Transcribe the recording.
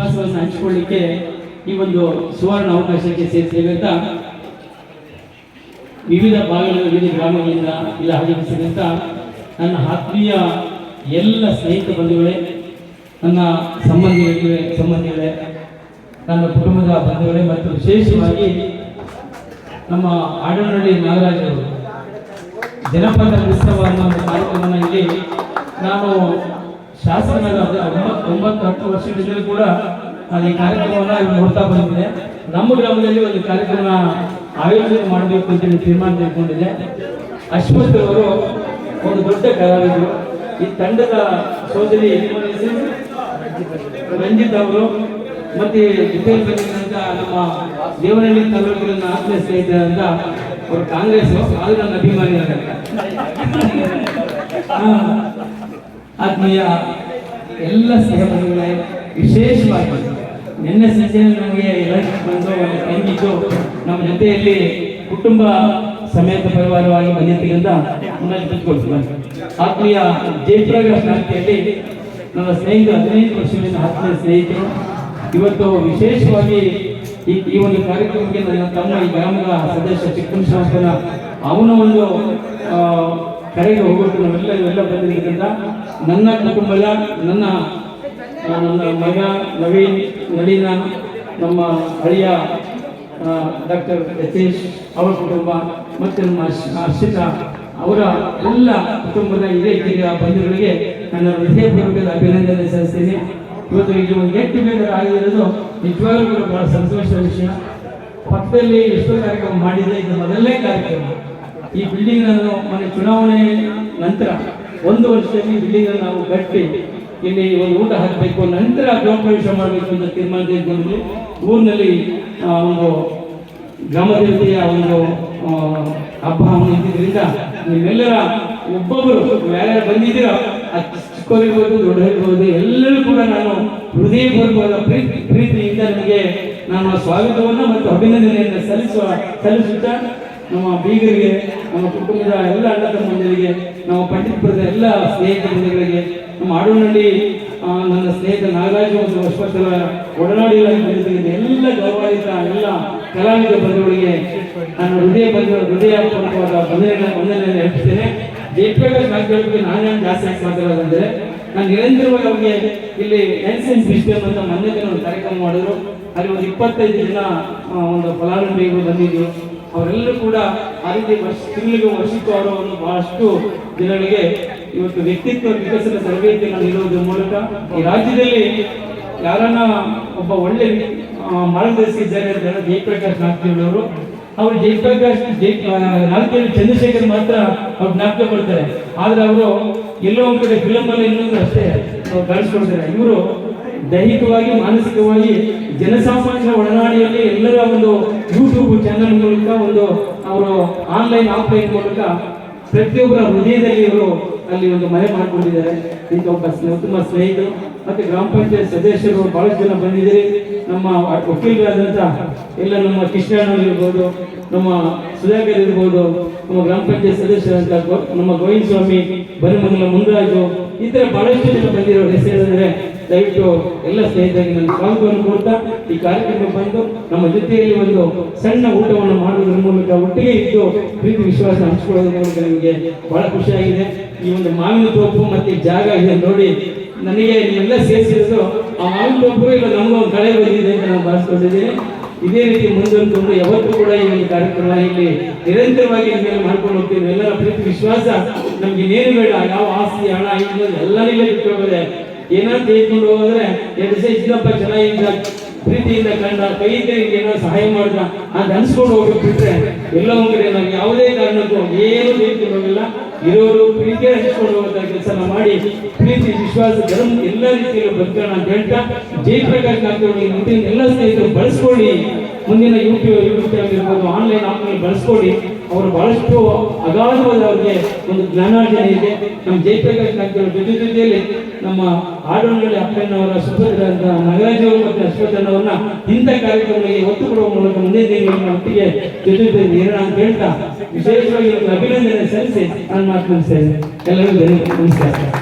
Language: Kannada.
ವಿಶ್ವಾಸವನ್ನು ಹಂಚಿಕೊಳ್ಳಿಕ್ಕೆ ಈ ಒಂದು ಸುವರ್ಣ ಅವಕಾಶಕ್ಕೆ ಸೇರಿಸಿದೆ ಅಂತ ವಿವಿಧ ಭಾಗಗಳ ವಿವಿಧ ಗ್ರಾಮಗಳಿಂದ ಇಲ್ಲ ಆಗಮಿಸಿದಂಥ ನನ್ನ ಆತ್ಮೀಯ ಎಲ್ಲ ಸ್ನೇಹಿತ ಬಂಧುಗಳೇ, ನನ್ನ ಸಂಬಂಧಿಗಳಿಗೆ, ಸಂಬಂಧಿಗಳೇ, ನನ್ನ ಕುಟುಂಬದ ಬಂಧುಗಳೇ ಮತ್ತು ವಿಶೇಷವಾಗಿ ನಮ್ಮ ಆಡನಹಳ್ಳಿ ನಾಗರಾಜರು ಜನಪದ ಉತ್ಸವ ಅನ್ನೋ ಒಂದು ಇಲ್ಲಿ ನಾನು ಶಾಸಕನಾದ ಒಂಬತ್ತು ಹತ್ತು ವರ್ಷದಿಂದಲೂ ಕೂಡ ಈ ಕಾರ್ಯಕ್ರಮವನ್ನು ನೋಡ್ತಾ ಬಂದಿದೆ. ನಮ್ಮ ಗ್ರಾಮದಲ್ಲಿ ಒಂದು ಕಾರ್ಯಕ್ರಮ ಆಯೋಜನೆ ಮಾಡಬೇಕು ಅಂತ ತೀರ್ಮಾನ ತೆಗೆದುಕೊಂಡಿದೆ. ಅಶ್ವಥ್ ಅವರು ಒಂದು ದೊಡ್ಡ ಕಲಾವಿದರು. ಈ ತಂಡದ ಸೋದರಿ ರಂಜಿತ್ ಅವರು. ಮತ್ತೆ ಬಂದಿದ್ದಂತ ನಮ್ಮ ದೇವನಹಳ್ಳಿ ತಾಲೂಕಿನ ಆತ್ಮೀಯ ಸ್ನೇಹಿತರಂತ ಅವರು ಕಾಂಗ್ರೆಸ್ ಆದ್ರೆ ನನ್ನ ಅಭಿಮಾನಿ ಆತ್ಮೀಯ ಎಲ್ಲ ಸ್ನೇಹಿತರುಗಳೇ ವಿಶೇಷವಾಗಿ ನಿನ್ನೆ ಸಂಜೆ ನಮಗೆ ಎಲೆಕ್ಷನ್ ಬಂದು ಒಂದು ತಂಗಿದ್ದು ನಮ್ಮ ಜೊತೆಯಲ್ಲಿ ಕುಟುಂಬ ಸಮೇತ ಪರಿವಾರವಾಗಿ ಬಂದಿದ್ದರಿಂದ ಮುನ್ನಲ್ಲಿ ಕೂತ್ಕೊಳ್ತೀವಿ. ಆತ್ಮೀಯ ಜಯಪ್ರಕಾಶ್ ಶಾಂತಿಯಲ್ಲಿ ನನ್ನ ಸ್ನೇಹಿತರು ಹದಿನೈದು ವರ್ಷಗಳಿಂದ ಆತ್ಮೀಯ ಸ್ನೇಹಿತರು. ಇವತ್ತು ವಿಶೇಷವಾಗಿ ಈ ಈ ಒಂದು ಕಾರ್ಯಕ್ರಮಕ್ಕೆ ನನ್ನ ತಮ್ಮ ಈ ಗ್ರಾಮದ ಸದಸ್ಯ ಚಿಕ್ಕಮಶಾಪನ ಅವನ ಒಂದು ಕರೆಗೆ ಹೋಗೋದು ನಾವೆಲ್ಲ ಇವೆಲ್ಲ ಬಂದಿರೋದ್ರಿಂದ ನನ್ನ ಕುಟುಂಬದ, ನನ್ನ ನನ್ನ ಮಗ ನವೀನ್, ನಳಿನ, ನಮ್ಮ ಹಳೆಯ ಡಾಕ್ಟರ್ ಯತೀಶ್ ಅವರ ಕುಟುಂಬ ಮತ್ತು ನಮ್ಮ ಹರ್ಷಿತ ಅವರ ಎಲ್ಲ ಕುಟುಂಬದ ಇದೇ ರೀತಿಯ ಬಂಧುಗಳಿಗೆ ನನ್ನ ಹೃದಯಪೂರ್ವಕದ ಅಭಿನಂದನೆ ಸಲ್ಲಿಸ್ತೀನಿ. ಇವತ್ತು ಇಲ್ಲಿ ಒಂದು ಗೆಟ್ ಟುಗೆದರ್ ಆಗಿರೋದು ನಿಜವಾಗ್ಲೂ ಬಹಳ ಸಂತೋಷದ ವಿಷಯ. ಪಕ್ಕದಲ್ಲಿ ಎಷ್ಟೋ ಕಾರ್ಯಕ್ರಮ ಮಾಡಿದೆ ಇದು ಮೊದಲನೇ ಕಾರ್ಯಕ್ರಮ. ಈ ಬಿಲ್ಡಿಂಗ್ ಅನ್ನು ಮನೆ ಚುನಾವಣೆ ನಂತರ ಒಂದು ವರ್ಷದಲ್ಲಿ ಬಿಲ್ಡಿಂಗ್ ಅನ್ನು ನಾವು ಕಟ್ಟಿ ಇಲ್ಲಿ ಒಂದು ಊಟ ಹಾಕಬೇಕು. ನಂತರ ಗೃಹ ಪ್ರವೇಶ ಮಾಡಬೇಕು ಅಂತ ತೀರ್ಮಾನ ತೆಗೆದುಕೊಂಡು ಊರಿನಲ್ಲಿ ಒಂದು ಗ್ರಾಮ ದೇವತೆಯ ಒಂದು ಹಬ್ಬವನ್ನು ಇದ್ದಿದ್ದರಿಂದ ನೀವೆಲ್ಲರ ಒಬ್ಬೊಬ್ಬರು ಯಾರ್ಯಾರು ಬಂದಿದ್ದೀರೋ ಚಿಕ್ಕವರಿರ್ಬೋದು, ದೊಡ್ಡವರಿರ್ಬೋದು, ಎಲ್ಲರೂ ಕೂಡ ನಾನು ಹೃದಯಪೂರ್ವಕವಾದ ಪ್ರೀತಿ, ಪ್ರೀತಿಯಿಂದ ನನಗೆ ನಾನು ಸ್ವಾಗತವನ್ನು ಮತ್ತು ಅಭಿನಂದನೆಯನ್ನು ಸಲ್ಲಿಸುವ, ಸಲ್ಲಿಸುತ್ತಾ ನಮ್ಮ ಬೀಗರಿಗೆ, ನಮ್ಮ ಕುಟುಂಬದ ಎಲ್ಲ ಅಣ್ಣ ತಮ್ಮಂದಿರಿಗೆ, ನಮ್ಮ ಪಂಡಿತಪುರದ ಎಲ್ಲ ಸ್ನೇಹಿತ ಬಂಧುಗಳಿಗೆ, ನಮ್ಮ ಆಡೋನಹಳ್ಳಿ ನನ್ನ ಸ್ನೇಹಿತ ನಾಗರಾಜ್ ಮತ್ತು ಅಶ್ವತ್ಥರ ಒಡನಾಡಿಗಳಲ್ಲಿ ಎಲ್ಲ ಗೌರವಾನ್ವಿತ, ಎಲ್ಲ ಕಲಾವಿದ ಬಂಧುಗಳಿಗೆ ನಾನು ಹೃದಯ ಬಂಧು ಹೃದಯಪೂರ್ವಕವಾದ ಬಂಧನೆಯನ್ನು ವಂದನೆಯನ್ನು ಹೇಳ್ತೇನೆ. ಜಯಪ್ರಕಾಶ್ ನಾಗರಿಕರಿಗೆ ನಾನೇನು ಜಾಸ್ತಿ ಯಾಕೆ ಮಾತಾಡೋದಂದ್ರೆ ನಾನು ನಿರಂತರವಾಗಿ ಅವ್ರಿಗೆ ಇಲ್ಲಿ ಎನ್ಸೆನ್ಸ್ ಸಿಸ್ಟಮ್ ಅಂತ ಮೊನ್ನೆ ಒಂದು ಕಾರ್ಯಕ್ರಮ ಮಾಡಿದ್ರು. ಅಲ್ಲಿ ಒಂದು ಇಪ್ಪತ್ತೈದು ಜನ ಒಂದು ಫಲಾನುಭವಿಗಳು ಬಂದಿದ್ರು. ಅವರೆಲ್ಲರೂ ಕೂಡ ಆ ರೀತಿ ವರ್ಷ ತಿಂಗಳಿಗೆ ವರ್ಷಕ್ಕೂ ಅವರು ಒಂದು ಬಹಳಷ್ಟು ಜನಗಳಿಗೆ ಇವತ್ತು ವ್ಯಕ್ತಿತ್ವ ವಿಕಸನ ತರಬೇತಿಯನ್ನು ನೀಡುವುದರ ಮೂಲಕ ಈ ರಾಜ್ಯದಲ್ಲಿ ಯಾರನ್ನ ಒಬ್ಬ ಒಳ್ಳೆ ಮಾರ್ಗದರ್ಶಿ ಇದ್ದಾರೆ ಅಂತ ಹೇಳಿದ್ರೆ ಜಯಪ್ರಕಾಶ್ ನಾಗ್ತಿಯವರು ಅವರು. ಜಯಪ್ರಕಾಶ್ ಜೈ ನಾಲ್ಕೇಳಿ ಚಂದ್ರಶೇಖರ್ ಮಾತ್ರ ಅವ್ರು ಜ್ಞಾಪಕ ಕೊಡ್ತಾರೆ. ಆದ್ರೆ ಅವರು ಎಲ್ಲೋ ಒಂದ್ ಕಡೆ ಫಿಲಮ್ ಅಲ್ಲಿ ಇನ್ನೊಂದು ಅಷ್ಟೇ ಅವ್ರು ಕಾಣಿಸ್ಕೊಳ್ತಾರೆ. ಇವರು ದೈಹಿಕವಾಗಿ, ಮಾನಸಿಕವಾಗಿ ಜನಸಾಮಾನ್ಯರ ಒಡನಾಡಿಯಲ್ಲಿ ಎಲ್ಲರ ಒಂದು ಯೂಟ್ಯೂಬ್ ಚಾನಲ್ ಮೂಲಕ, ಒಂದು ಅವರು ಆನ್ಲೈನ್ ಆಫ್ಲೈನ್ ಮೂಲಕ ಪ್ರತಿಯೊಬ್ಬರ ಹೃದಯದಲ್ಲಿ ಅವರು ಅಲ್ಲಿ ಒಂದು ಮನೆ ಮಾಡಿಕೊಂಡಿದ್ದಾರೆ. ಇಂಥ ಒಬ್ಬ ಉತ್ತಮ ಸ್ನೇಹಿತರು. ಮತ್ತೆ ಗ್ರಾಮ ಪಂಚಾಯತ್ ಸದಸ್ಯರು ಬಹಳಷ್ಟು ಜನ ಬಂದಿದ್ದೀರಿ. ನಮ್ಮ ವಕೀಲರಾದಂಥ ಎಲ್ಲ ನಮ್ಮ ಕೃಷ್ಣಣ್ಣ ಇರ್ಬೋದು ನಮ್ಮ ಸುಧಾಕರ್ ಇರ್ಬೋದು ನಮ್ಮ ಗ್ರಾಮ ಪಂಚಾಯತ್ ಸದಸ್ಯರಂತ ನಮ್ಮ ಗೋವಿಂದ ಸ್ವಾಮಿ, ಬರಿಮಂಗಲ ಮುಂದರಾಜು ಈ ಥರ ಬಹಳಷ್ಟು ಜನ ಬಂದಿರೋ ಹೆಸರಂದ್ರೆ ದಯವಿಟ್ಟು ಎಲ್ಲ ಸ್ನೇಹಿತರಿಗೆ ನನ್ನ ಸ್ವಾಗತವನ್ನು ಕೊಡ್ತಾ, ಈ ಕಾರ್ಯಕ್ರಮ ಬಂದು ನಮ್ಮ ಜೊತೆಯಲ್ಲಿ ಒಂದು ಸಣ್ಣ ಊಟವನ್ನು ಮಾಡುವುದರ ಮೂಲಕ ಒಟ್ಟಿಗೆ ಇದ್ದು ಪ್ರೀತಿ, ವಿಶ್ವಾಸ ಹಂಚಿಕೊಳ್ಳೋದ್ರ ಮೂಲಕ ನಿಮಗೆ ಬಹಳ ಖುಷಿಯಾಗಿದೆ. ಈ ಒಂದು ಮಾವಿನ ತೋಪು ಮತ್ತೆ ಜಾಗ ಇದೆ ನೋಡಿ. ನನಗೆ ಎಲ್ಲ ಸೇರಿಸಿರೋದು ಆ ತೋಪು ಇಲ್ಲ ಒಂದು ಕಳೆ ಬಂದಿದೆ ಅಂತ ನಾನು ಭಾವಿಸ್ಕೊಂಡಿದ್ದೀನಿ. ಇದೇ ರೀತಿ ಮುಂದುವರೆದುಕೊಂಡು ಯಾವತ್ತೂ ಕೂಡ ಈ ಒಂದು ಕಾರ್ಯಕ್ರಮ ಇಲ್ಲಿ ನಿರಂತರವಾಗಿ ಮೇಲೆ ಮಾಡ್ಕೊಂಡು ಹೋಗ್ತೀವಿ ಎಲ್ಲರ ಪ್ರೀತಿ, ವಿಶ್ವಾಸ ನಮ್ಗೆ ಇನ್ನೇನು ಬೇಡ. ಯಾವ ಆಸ್ತಿ, ಹಣ ಇನ್ನೊಂದು ಎಲ್ಲರಿಲ್ಲ ಬಿಟ್ಕೋಬೋದೆ ಏನಾದ್ರು ತೆಗೆದುಕೊಂಡು ಹೋದ್ರೆ ಎರಡು ದಿವಸ ಇದ್ದಪ್ಪ ಚೆನ್ನಾಗಿದ್ದ ಪ್ರೀತಿಯಿಂದ ಕಂಡ ಕೈ ಏನೋ ಸಹಾಯ ಮಾಡ್ದ ಅಂತ ಅನ್ಸ್ಕೊಂಡು ಹೋಗ್ಬೇಕು ಬಿಟ್ರೆ ಎಲ್ಲ ಕಡೆ ನಾವು ಯಾವುದೇ ಕಾರಣಕ್ಕೂ ಏನು ಬೇಕಿರೋದಿಲ್ಲ ಇರೋರು ಪ್ರೀತಿ ಹಂಚ್ಕೊಂಡು ಹೋಗುವಂತ ಕೆಲಸ ಮಾಡಿ ಪ್ರೀತಿ, ವಿಶ್ವಾಸ, ಧರ್ಮ ಎಲ್ಲ ರೀತಿಯಲ್ಲಿ ಬದುಕೋಣ ಅಂತ ಹೇಳ್ತಾ ಜಯಪ್ರಕಾಶ್ ನಾಗ್ತೋಡಿ ಮುಂದಿನ ಎಲ್ಲ ಸ್ನೇಹಿತರು ಬಳಸ್ಕೊಳ್ಳಿ. ಮುಂದಿನ ಯೂಟ್ಯೂಬ್ ಯೂಟ್ಯೂಬ್ ಇರ್ಬೋದು ಆನ್ಲೈನ್ ಆಪ್ನಲ್ಲಿ ಬಳಸ್ಕೊಳ್ಳಿ. ಅವರು ಬಹಳಷ್ಟು ಅಗಾಧವಾದ ಅವರಿಗೆ ಒಂದು ಜ್ಞಾನಾರ್ಜನೆ ಇದೆ. ನಮ್ಮ ಜಯಪ್ರಕಾಶ್ ನಾಯ್ಕರ ಜೊತೆ ಜೊತೆಯಲ್ಲಿ ನಮ್ಮ ಆಡೋಣದಲ್ಲಿ ಅಪ್ಪಣ್ಣವರ ಸುಭದ್ರಂತ ನಾಗರಾಜ್ ಅವರು ಮತ್ತು ಅಶ್ವಥನವ್ರನ್ನ ಇಂಥ ಕಾರ್ಯಕ್ರಮಗಳಿಗೆ ಒತ್ತು ಕೊಡುವ ಮೂಲಕ ಮುಂದೆ ದೇವಿಯನ್ನು ಒಟ್ಟಿಗೆ ಜೊತೆ ಜೊತೆ ಅಂತ ಹೇಳ್ತಾ ವಿಶೇಷವಾಗಿ ಅಭಿನಂದನೆ ಸಲ್ಲಿಸಿ ನಾನು ಮಾತು ಮುಗಿಸ್ತೇನೆ ಎಲ್ಲರಿಗೂ ನಮಸ್ಕಾರ.